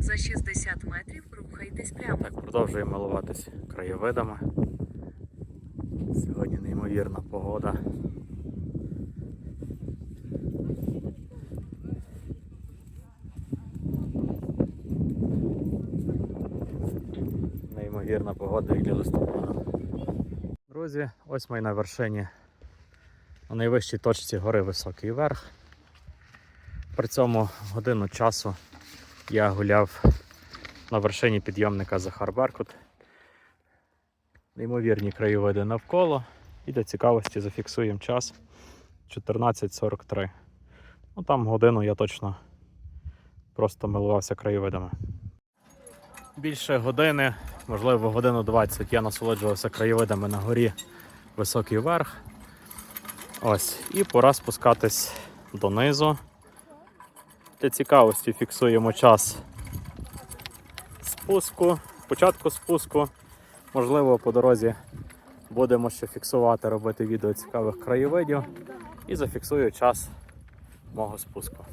За 60 метрів рухайтесь прямо. Так, продовжуємо милуватись краєвидами. Сьогодні неймовірна погода. Неймовірна погода як для листопада. Друзі, ось ми на вершині на найвищій точці гори Високий Верх. При цьому годину часу я гуляв на вершині підйомника Захар Беркут. Неймовірні краєвиди навколо. І для цікавості зафіксуємо час 14.43. Ну там годину я точно просто милувався краєвидами. Більше години, можливо, годину 20 я насолоджувався краєвидами на горі Високий Верх. Ось, і пора спускатись донизу. Для цікавості фіксуємо час спуску, початку спуску. Можливо, по дорозі будемо ще фіксувати, робити відео цікавих краєвидів і зафіксую час мого спуску.